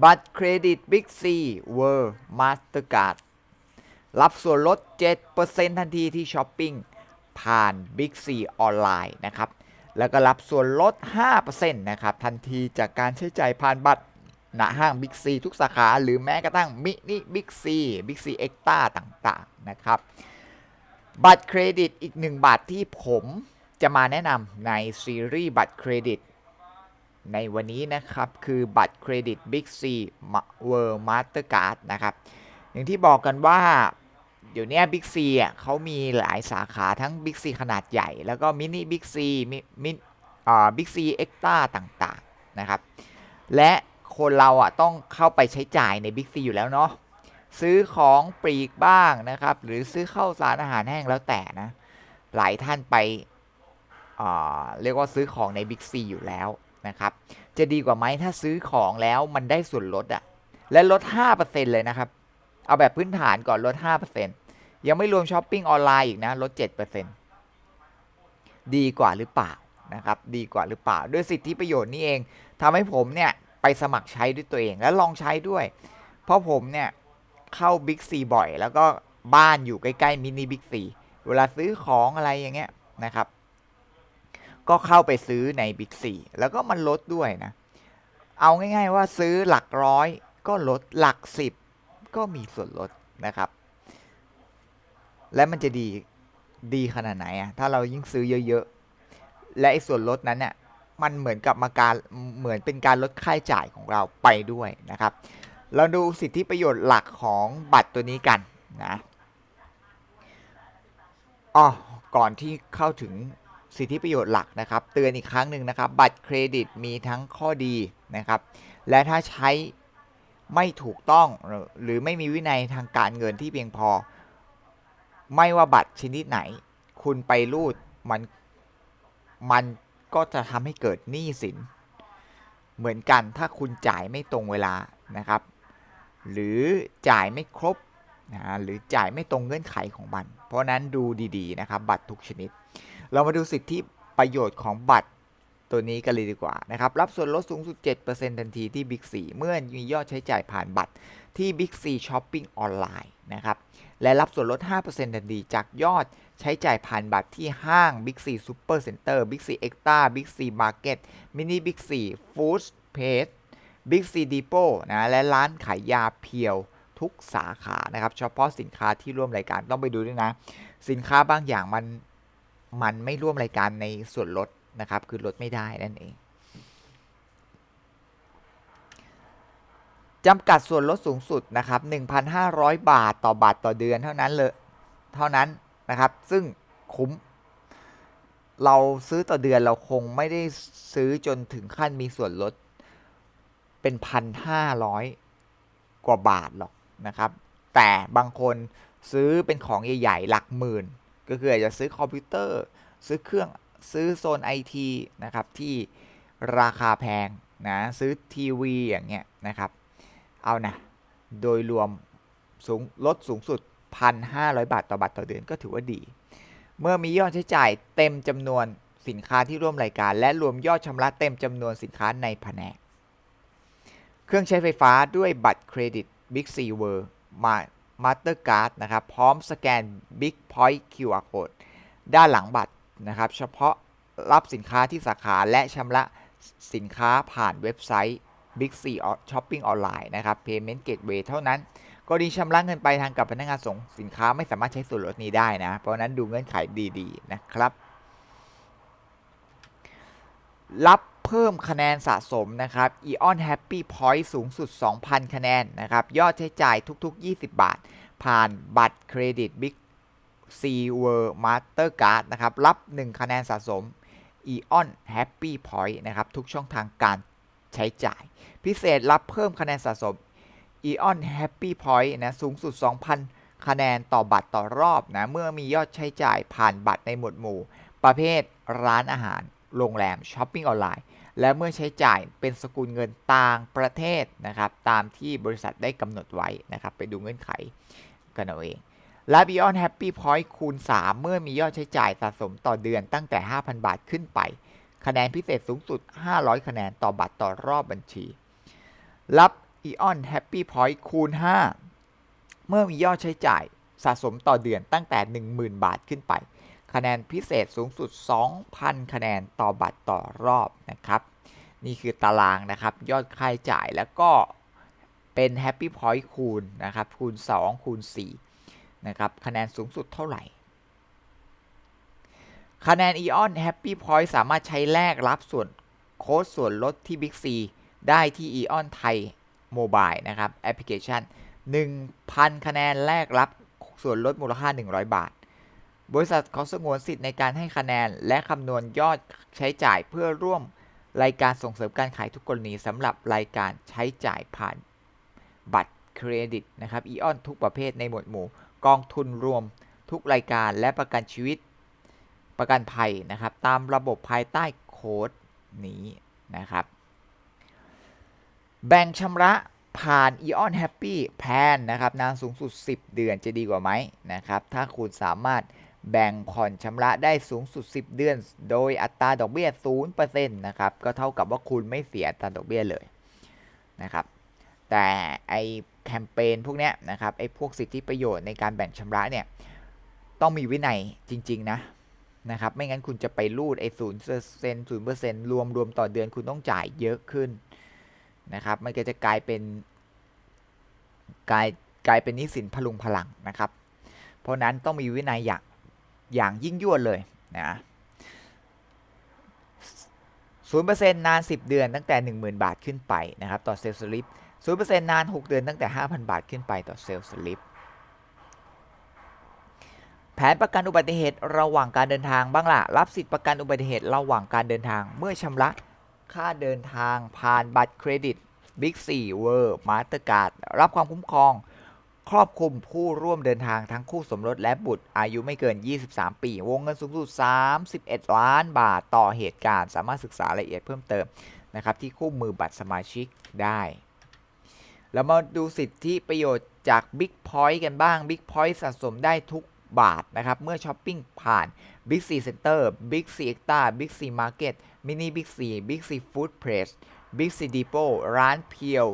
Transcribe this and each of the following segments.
บัตรเครดิต Big C World Mastercard รับส่วนลด 7%ทันทีที่ช้อปปิ้งผ่าน Big C ออนไลน์นะครับ แล้วก็รับส่วนลด 5%นะครับทันทีจากการใช้จ่ายผ่านบัตรณห้าง Big C ทุกสาขา หรือแม้กระทั่งมินิ Big C Big C Extra ต่างๆนะครับ บัตรเครดิตอีกหนึ่งบัตรที่ผมจะมาแนะนำในซีรีส์บัตรเครดิต ในวันนี้นะครับ คือบัตรเครดิต Big C World Mastercard นะครับ อย่างที่บอกกันว่า เดี๋ยวนี้ Big C อะเขามีหลายสาขาทั้ง Big C ขนาดใหญ่ แล้วก็มินิ Big C มิมิอ่า Big C Extra ต่างๆนะครับ และคนเราอะต้องเข้าไปใช้จ่ายใน Big C อยู่แล้วเนาะซื้อของปลีกบ้างนะครับ หรือซื้อข้าวสารอาหารแห้งแล้วแต่นะ หลายท่านไปอ่าเรียกว่าซื้อของใน Big C อยู่แล้ว นะครับ จะดีกว่าไหมถ้าซื้อของแล้วมันได้ส่วนลดอะและลด 5%เลยนะครับ เอาแบบพื้นฐานก่อนลด 5%ยังไม่รวมช้อปปิ้งออนไลน์อีกนะลด 7%ดีกว่าหรือเปล่านะครับ ดีกว่าหรือเปล่า ด้วยสิทธิประโยชน์นี้เองทำให้ผมเนี่ยไปสมัครใช้ด้วยตัวเองและลองใช้ด้วย เพราะผมเนี่ยเข้า Big C บ่อย แล้วก็บ้านอยู่ใกล้ๆมินิบิ๊กซีเวลาซื้อของอะไรอย่างเงี้ยนะครับ ก็เข้าไปซื้อใน Big C แล้วก็มันลดด้วยนะ เอาง่ายๆว่าซื้อหลักร้อยก็ลดหลักสิบก็มีส่วนลดนะครับ และมันจะดีดีขนาดไหนอะถ้าเรายิ่งซื้อเยอะๆ และไอ้ส่วนลดนั้นเนี่ยมันเหมือนกับมาการเหมือนเป็นการลดค่าใช้จ่ายของเราไปด้วยนะครับ เราดูสิทธิประโยชน์หลักของบัตรตัวนี้กันนะอ๋อก่อนที่เข้าถึง สิทธิประโยชน์หลักนะครับ เตือนอีกครั้งหนึ่งนะครับ บัตรเครดิตมีทั้งข้อดีนะครับ และถ้าใช้ไม่ถูกต้องหรือไม่มีวินัยทางการเงินที่เพียงพอ ไม่ว่าบัตรชนิดไหน คุณไปรูดมันมันก็จะทำให้เกิดหนี้สิน เหมือนกันถ้าคุณจ่ายไม่ตรงเวลานะครับ หรือจ่ายไม่ครบนะหรือจ่ายไม่ตรงเงื่อนไขของมัน เพราะนั้นดูดีๆนะครับ บัตรทุกชนิด เรามาดูสิทธิประโยชน์ของบัตรตัวนี้กันเลยดีกว่านะครับ รับส่วนลดสูงสุด 7%ทันทีที่ Big C เมื่อมียอดใช้จ่ายผ่านบัตรที่ Big C Shopping ออนไลน์นะครับ และรับส่วนลด 5%ทันทีจากยอดใช้จ่ายผ่านบัตรที่ห้าง Big C Super Center Big C Extra Big C Market Mini Big C Food Page Big C Depot นะและร้านขายยาเพียวทุกสาขานะครับเฉพาะสินค้าที่ร่วมรายการต้องไปดูด้วยนะ สินค้าบางอย่างมัน มันไม่ร่วมรายการในส่วนลดนะครับ คือลดไม่ได้นั่นเองจำกัดส่วนลดสูงสุดนะครับ 1,500 บาทต่อบัตรต่อเดือนเท่านั้นเลยเท่านั้นนะครับ ซึ่งคุ้ม เราซื้อต่อเดือนเราคงไม่ได้ซื้อจนถึงขั้นมีส่วนลด เป็นพันห้าร้อยกว่าบาทหรอกนะครับ แต่บางคนซื้อเป็นของใหญ่ ๆ หลักหมื่น ก็คืออาจจะซื้อคอมพิวเตอร์ ซื้อเครื่องซื้อโซนไอทีนะครับที่ราคาแพงนะซื้อทีวีอย่างเงี้ยนะครับ เอานะโดยรวมสูงลดสูงสุด 1,500 บาทต่อบัตรต่อเดือนก็ถือว่าดี เมื่อมียอดใช้จ่ายเต็มจำนวนสินค้าที่ร่วมรายการ และรวมยอดชำระเต็มจำนวนสินค้าในแผนก เครื่องใช้ไฟฟ้าด้วยบัตรเครดิต Big C World มามาสเตอร์กา ร์ดนะครับ พร้อมสแกน Big Point QR Code ด้านหลังบัตรนะครับ เฉพาะรับสินค้าที่สาขาและชำระสินค้าผ่านเว็บไซต์ Big C Shopping ออนไลน์นะครับ Payment Gateway เท่านั้นกรณีชำระเงินไปทางกับพนักงานส่งสินค้าไม่สามารถใช้ส่วนลดนี้ได้นะ เพราะนั้นดูเงื่อนไขดีๆนะครับ รับ เพิ่มคะแนนสะสมนะครับ Eon Happy Point สูงสุด 2,000 คะแนนนะครับ ยอดใช้จ่ายทุก ๆ 20 บาท ผ่านบัตรเครดิต Big C World Mastercard นะครับ รับ 1 คะแนนสะสม Eon Happy Point นะครับ ทุกช่องทางการใช้จ่าย พิเศษรับเพิ่มคะแนนสะสม Eon Happy Point นะ สูงสุด 2,000 คะแนนต่อบัตรต่อรอบนะ เมื่อมียอดใช้จ่ายผ่านบัตรในหมวดหมู่ ประเภทร้านอาหาร โรงแรม ช้อปปิ้งออนไลน์ และเมื่อใช้จ่ายเป็นสกุลเงินต่างประเทศนะครับ ตามที่บริษัทได้กำหนดไว้นะครับ ไปดูเงื่อนไขกันเอาเองและ Beyond Happy Point คูณ 3 เมื่อมียอดใช้จ่ายสะสมต่อเดือนตั้งแต่ 5,000 บาทขึ้นไป คะแนนพิเศษสูงสุด 500 คะแนนต่อบัตรต่อรอบบัญชี รับ Eon Happy Point คูณ 5 เมื่อมียอดใช้จ่ายสะสมต่อเดือนตั้งแต่ 10,000 บาทขึ้นไป คะแนนพิเศษสูงสุด 2,000 คะแนนต่อบัตรต่อรอบนะครับ นี่คือตารางนะครับยอดค่าใช้จ่ายแล้วก็เป็น Happy Point คูณนะครับคูณ 2 คูณ4นะครับคะแนนสูงสุดเท่าไหร่ คะแนน Eon Happy Point สามารถใช้แลกรับส่วนโค้ดส่วนลดที่ Big C ได้ที่ Eon ไทย Mobile นะครับแอปพลิเคชัน 1,000 คะแนนแลกรับส่วนลดมูลค่า 100 บาท บริษัทขาสงวนสิทธิ์ในการให้คะแนน และคำนวณยอดใช้จ่ายเพื่อร่วมรายการส่งเสริมการขายทุกกรณีสำหรับรายการใช้จ่ายผ่านบัตรเครดิตนะครับ Eon ทุกประเภทในหมวดหมู่ กองทุนรวมทุกรายการและประกันชีวิตประกันภัยนะครับ ตามระบบภายใต้โค้ดนี้นะครับ แบ่งชำระผ่าน Eon Happy Plan นะครับ นานสูงสุด 10 เดือนจะดีกว่าไหมนะครับ ถ้าคุณสามารถ แบ่งผ่อนชำระได้สูงสุด 10 เดือน โดยอัตราดอกเบี้ย 0%นะครับ ก็เท่ากับว่าคุณไม่เสียอัตราดอกเบี้ยเลยนะครับ แต่ไอแคมเปญพวกเนี้ยนะครับไอพวกสิทธิประโยชน์ในการแบ่งชำระเนี่ยต้องมีวินัยจริง ๆ นะนะครับ ไม่งั้นคุณจะไปรูดไอ้ศูนย์เปอร์เซ็นต์ศูนย์เปอร์เซ็นต์รวมรวมต่อเดือนคุณต้องจ่ายเยอะขึ้นนะครับ มันก็จะกลายเป็นกลายกลายเป็นนิสินพลุงพลังนะครับ เพราะนั้นต้องมีวินัยอย่าง อย่างยิ่งยวดเลยนะศูนย์เปอร์เซ็นต์นาน 10 เดือนตั้งแต่ 10,000 บาทขึ้นไปนะครับต่อเซลล์สลิปศูนย์เปอร์เซ็นต์นาน 6 เดือนตั้งแต่ 5,000 บาทขึ้นไปต่อเซลล์สลิปแผนประกันอุบัติเหตุระหว่างการเดินทางบ้างล่ะ รับสิทธิประกันอุบัติเหตุระหว่างการเดินทาง เมื่อชำระค่าเดินทางผ่านบัตรเครดิต Big 4 World Mastercard รับความคุ้มครอง ครอบคลุมผู้ร่วมเดินทางทั้งคู่สมรสและบุตรอายุไม่เกิน 23 ปี วงเงินสูงสุด 31 ล้านบาทต่อเหตุการณ์ สามารถศึกษารายละเอียดเพิ่มเติมนะครับที่คู่มือบัตรสมาชิกได้แล้วมาดูสิทธิประโยชน์จาก Big Point กันบ้าง Big Point สะสมได้ทุกบาทนะครับ เมื่อช้อปปิ้งผ่าน Big C Center Big C Extra Big C Market Mini Big C Big C Food Place Big C Depot ร้านเพียว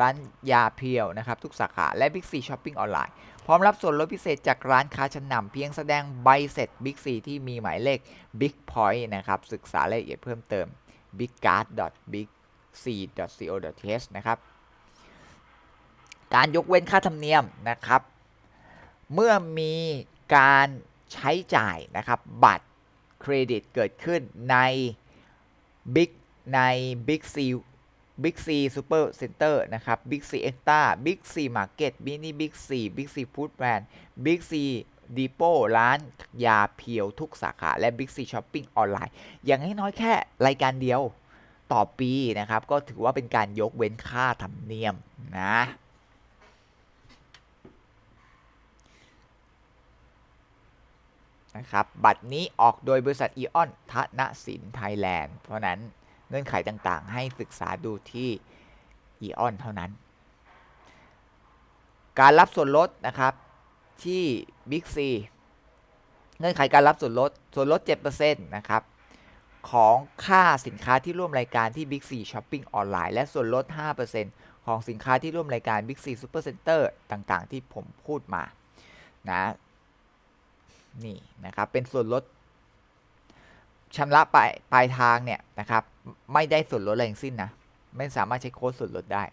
ร้านยาเพียวนะครับ ทุกสาขาและ Big C Shopping ออนไลน์พร้อมรับส่วนลดพิเศษจากร้านค้าชั้นนำเพียงแสดงใบเสร็จ Big C ที่มีหมายเลข Big Point นะครับ ศึกษารายละเอียดเพิ่มเติม bigcard.bigc.co.th นะครับ การยกเว้นค่าธรรมเนียมนะครับ เมื่อมีการใช้จ่ายนะครับ บัตรเครดิตเกิดขึ้นใน Big ใน Big C Big C Super Center นะครับ Big C Extra Big C Market Mini Big C Big C Food Brand Big C Depot ร้านยาเพียวทุกสาขา และ Big C Shopping ออนไลน์ อย่างน้อยแค่รายการเดียวต่อปีนะครับ ก็ถือว่าเป็นการยกเว้นค่าธรรมเนียมนะนะครับบัตรนี้ออกโดยบริษัทอีออนทนสินไทยแลนด์ เพราะนั้น เงื่อนไขต่างๆ ให้ศึกษาดูที่อีออนเท่านั้น การรับส่วนลดนะครับที่ Big C เงื่อนไขการรับส่วนลดส่วนลด 7%นะครับของค่าสินค้าที่ร่วมรายการที่ Big C Shopping ออนไลน์และส่วนลด 5%ของสินค้าที่ร่วมรายการ Big C Super Center ต่างๆ ที่ผมพูดมานะนี่นะครับเป็นส่วนลดชำระปลายปลายทางเนี่ยนะครับ ไม่ได้ส่วนลดอะไรทั้งสิ้นนะ ไม่สามารถใช้โค้ดส่วนลดได้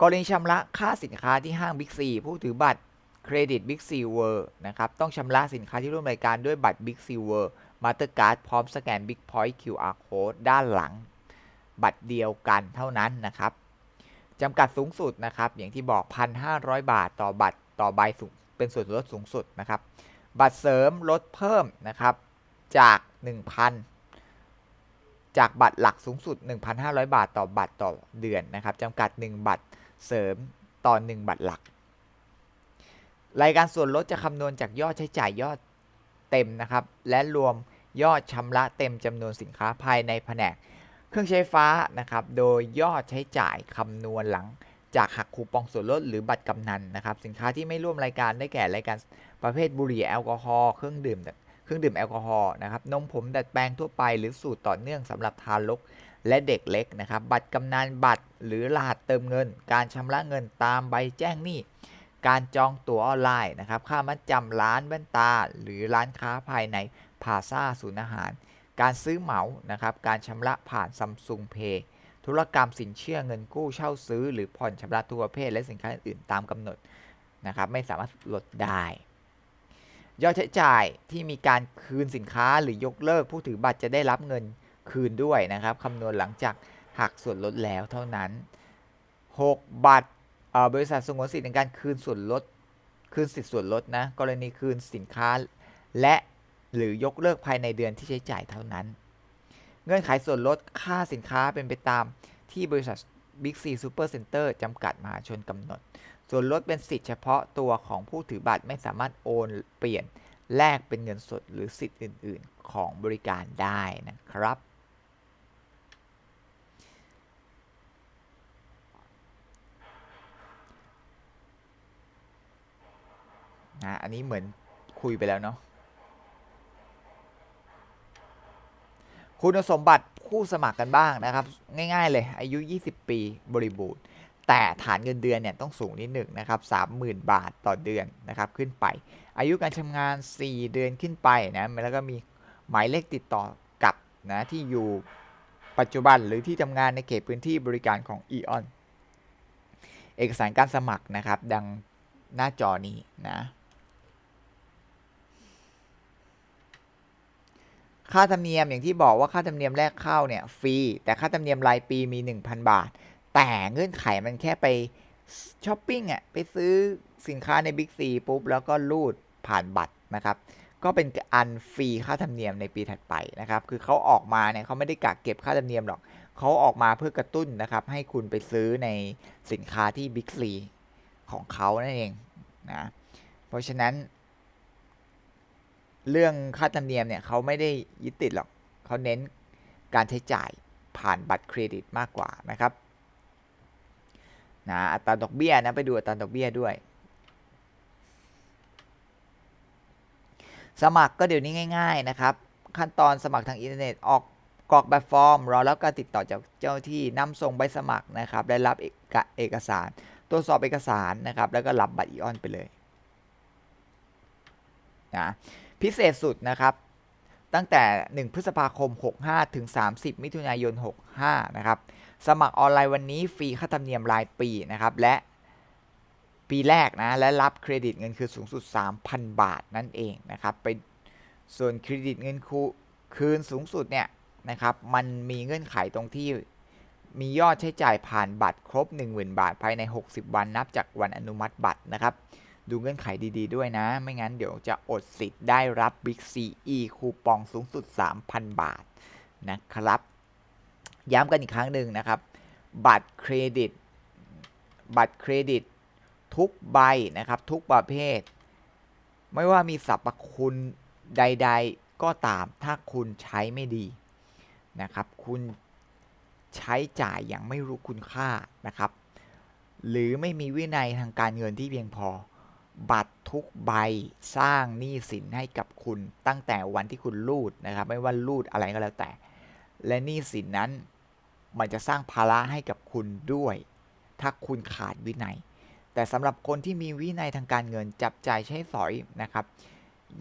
กรณีชำระค่าสินค้าที่ห้าง Big C ผู้ถือบัตรเครดิต Big C World นะครับ ต้องชำระสินค้าที่ร่วมรายการด้วยบัตร Big C World Mastercard พร้อมสแกน Big Point QR Code ด้านหลัง บัตรเดียวกันเท่านั้นนะครับจำกัดสูงสุดนะครับ อย่างที่บอก 1,500 บาทต่อบัตรต่อใบสูงเป็นส่วนลดสูงสุดนะครับ บัตรเสริมลดเพิ่มนะครับจาก 1,000 จากบัตรหลักสูงสุด 1,500 บาทต่อบัตรต่อเดือนนะครับจำกัด 1 บัตรเสริมต่อ1บัตรหลัก รายการส่วนลดจะคำนวณจากยอดใช้จ่ายยอดเต็มนะครับ และรวมยอดชำระเต็มจำนวนสินค้าภายในแผนก เครื่องใช้ฟ้านะครับ โดยยอดใช้จ่ายคำนวณหลังจากหักคูปองส่วนลดหรือบัตรกำนันนะครับ สินค้าที่ไม่ร่วมรายการได้แก่รายการประเภทบุหรี่แอลกอฮอล์เครื่องดื่ม เครื่องดื่มแอลกอฮอล์นะครับนมผมดัดแปลงทั่วไปหรือสูตรต่อเนื่องสำหรับทารกและเด็กเล็กนะครับ บัตรกำนันบัตรหรือรหัสเติมเงิน การชำระเงินตามใบแจ้งหนี้ การจองตั๋วออนไลน์นะครับ ค่ามัดจำร้านแว่นตา หรือร้านค้าภายในพาซาศูนย์อาหาร การซื้อเหมานะครับ การชำระผ่านซัมซุงเพย์ธุรกรรมสินเชื่อเงินกู้เช่าซื้อ หรือผ่อนชำระทุกประเภทและสินค้าอื่นๆตามกำหนดนะครับ ไม่สามารถลดได้ ยอดใช้จ่ายที่มีการคืนสินค้าหรือยกเลิกผู้ถือบัตรจะได้รับเงินคืนด้วยนะครับคำนวณหลังจากหักส่วนลดแล้วเท่านั้น 6 บัตรบริษัทสงวนสิทธิ์ในการคืนส่วนลดคืนสิทธิ์ส่วนลดนะกรณีคืนสินค้าและหรือยกเลิกภายในเดือนที่ใช้จ่ายเท่านั้น เงื่อนไขส่วนลดค่าสินค้าเป็นไปตามที่บริษัท Big C Super Center จำกัดมหาชนกำหนด ส่วนลดเป็นสิทธิเฉพาะตัวของผู้ถือบัตรไม่สามารถโอนเปลี่ยนแลกเป็นเงินสดหรือสิทธิ์อื่น ๆ ของบริการได้นะครับ นะอันนี้เหมือนคุยไปแล้วเนาะคุณสมบัติผู้สมัครกันบ้างนะครับ ง่าย ๆ เลยอายุ 20 ปีบริบูรณ์ แต่ฐานเงินเดือนเนี่ยต้องสูงนิดหนึ่งนะครับ30,000 บาทต่อเดือนนะครับขึ้นไป อายุการทำงาน 4 เดือนขึ้นไปนะแล้วก็มีหมายเลขติดต่อกับนะที่อยู่ปัจจุบันหรือที่ทำงานในเขตพื้นที่บริการของ e o n เอกสารการสมัครนะครับ ดังหน้าจอนี้นะค่าธรรมเนียมอย่างที่บอกว่าค่าธรรมเนียมแรกเข้าเนี่ยฟรีแต่ค่าธรรมเนียมรายปีมี 1,000 บาท แต่เงื่อนไขมันแค่ไปช้อปปิ้งอะไปซื้อสินค้าในบิ๊กซีปุ๊บ แล้วก็รูดผ่านบัตรนะครับ ก็เป็นอันฟรีค่าธรรมเนียมในปีถัดไปนะครับ คือเขาออกมาเนี่ยเขาไม่ได้กักเก็บค่าธรรมเนียมหรอกเขาออกมาเพื่อกระตุ้นนะครับ ให้คุณไปซื้อในสินค้าที่บิ๊กซีของเขานั่นเองนะเพราะฉะนั้น เรื่องค่าธรรมเนียมเนี่ยเขาไม่ได้ยึดติดหรอกเขาเน้นการใช้จ่ายผ่านบัตรเครดิตมากกว่านะครับ นะอัตราดอกเบี้ยนะไปดูอัตราดอกเบี้ยด้วย สมัครก็เดี๋ยวนี้ง่าย ๆนะครับ ขั้นตอนสมัครทางอินเทอร์เน็ตออกกรอกแบบฟอร์มรอแล้วการติดต่อจากเจ้าที่นำส่งใบสมัครนะครับได้รับเอกเอกสารตรวจสอบเอกสารนะครับ แล้วก็รับบัตรอีออนไปเลยนะพิเศษสุดนะครับ ตั้งแต่ 1 พฤษภาคม 65 ถึง 30 มิถุนายน 65 นะครับ สมัครออนไลน์วันนี้ฟรีค่าธรรมเนียมรายปีนะครับและปีแรกนะและรับเครดิตเงินคือสูงสุด 3,000 บาทนั่นเองนะครับไปส่วนเครดิตเงินคูคืนสูงสุดเนี่ยนะครับมันมีเงื่อนไขตรงที่มียอดใช้จ่ายผ่านบัตรครบ 10,000 บาท ภายใน 60 วันนับจากวันอนุมัติบัตรนะครับ ดูเงื่อนไขดีๆด้วยนะ ไม่งั้นเดี๋ยวจะอดสิทธิ์ได้รับ Big CE คูปองสูงสุด 3,000 บาทนะครับ ย้ำกันอีกครั้งหนึ่งนะครับ บัตรเครดิต บัตรเครดิตทุกใบนะครับ ทุกประเภท ไม่ว่ามีสรรพคุณใด ๆ ก็ตามถ้าคุณใช้ไม่ดีนะครับ คุณใช้จ่ายอย่างไม่รู้คุณค่านะครับ หรือไม่มีวินัยทางการเงินที่เพียงพอ บัตรทุกใบสร้างหนี้สินให้กับคุณตั้งแต่วันที่คุณรูดนะครับ ไม่ว่ารูดอะไรก็แล้วแต่ และหนี้สินนั้น มันจะสร้างภาระให้กับคุณด้วย ถ้าคุณขาดวินัย แต่สำหรับคนที่มีวินัยทางการเงินจับจ่ายใช้สอยนะครับ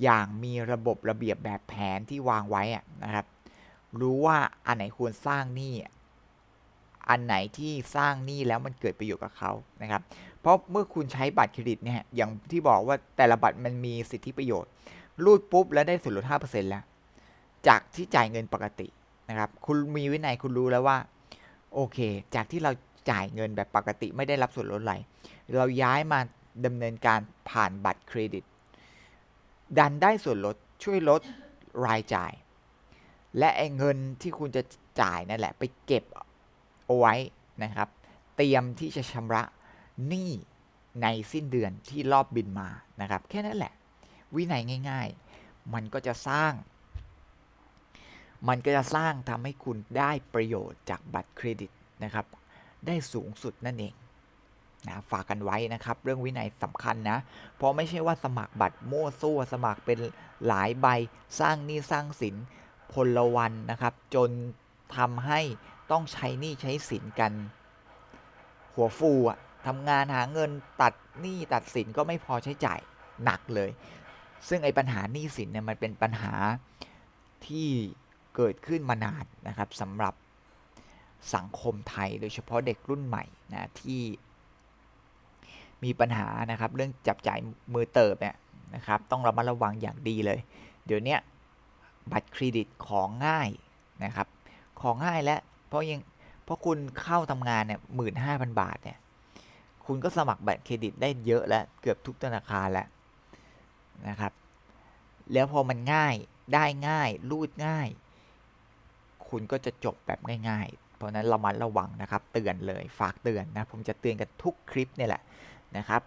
อย่างมีระบบระเบียบแบบแผนที่วางไว้นะครับ รู้ว่าอันไหนควรสร้างหนี้อันไหนที่สร้างหนี้แล้วมันเกิดประโยชน์กับเขานะครับ เพราะเมื่อคุณใช้บัตรเครดิตเนี่ยอย่างที่บอกว่าแต่ละบัตรมันมีสิทธิประโยชน์ รูดปุ๊บแล้วได้ส่วนลด5%แล้ว จากที่จ่ายเงินปกตินะครับ คุณมีวินัยคุณรู้แล้วว่า โอเค จากที่เราจ่ายเงินแบบปกติไม่ได้รับส่วนลดอะไรเราย้ายมาดำเนินการผ่านบัตรเครดิต ดันได้ส่วนลดช่วยลดรายจ่าย และไอ้เงินที่คุณจะจ่ายนั่นแหละ ไปเก็บเอาไว้นะครับ เตรียมที่จะชำระหนี้ในสิ้นเดือนที่รอบบินมานะครับ แค่นั้นแหละ วินัยง่าย ๆ มันก็จะสร้าง มันก็จะสร้างทำให้คุณได้ประโยชน์จากบัตรเครดิตนะครับ ได้สูงสุดนั่นเองนะฝากกันไว้นะครับ เรื่องวินัยสำคัญนะ เพราะไม่ใช่ว่าสมัครบัตรมั่วซั่วสมัครเป็นหลายใบสร้างหนี้สร้างสินพลวันนะครับ จนทำให้ต้องใช้หนี้ใช้สินกัน หัวฟูอะทำงานหาเงินตัดหนี้ตัดสินก็ไม่พอใช้จ่ายหนักเลย ซึ่งไอ้ปัญหาหนี้สินเนี่ยมันเป็นปัญหาที่ เกิดขึ้นมานานนะครับสำหรับสังคมไทยโดยเฉพาะเด็กรุ่นใหม่นะที่มีปัญหานะครับเรื่องจับจ่ายมือเติบเนี่ยนะครับต้องระมัดระวังอย่างดีเลย เดี๋ยวนี้บัตรเครดิตของง่ายนะครับของง่ายและเพราะยังเพราะคุณเข้าทำงานเนี่ยหมื่นห้าพันบาทเนี่ยคุณก็สมัครบัตรเครดิตได้เยอะแล้วเกือบทุกธนาคารแล้วนะครับแล้วพอมันง่ายได้ง่ายรูดง่าย คุณก็จะจบแบบง่ายๆ เพราะนั้นเรามาระวังนะครับ เตือนเลยฝากเตือนนะ ผมจะเตือนกันทุกคลิปนี่แหละนะครับ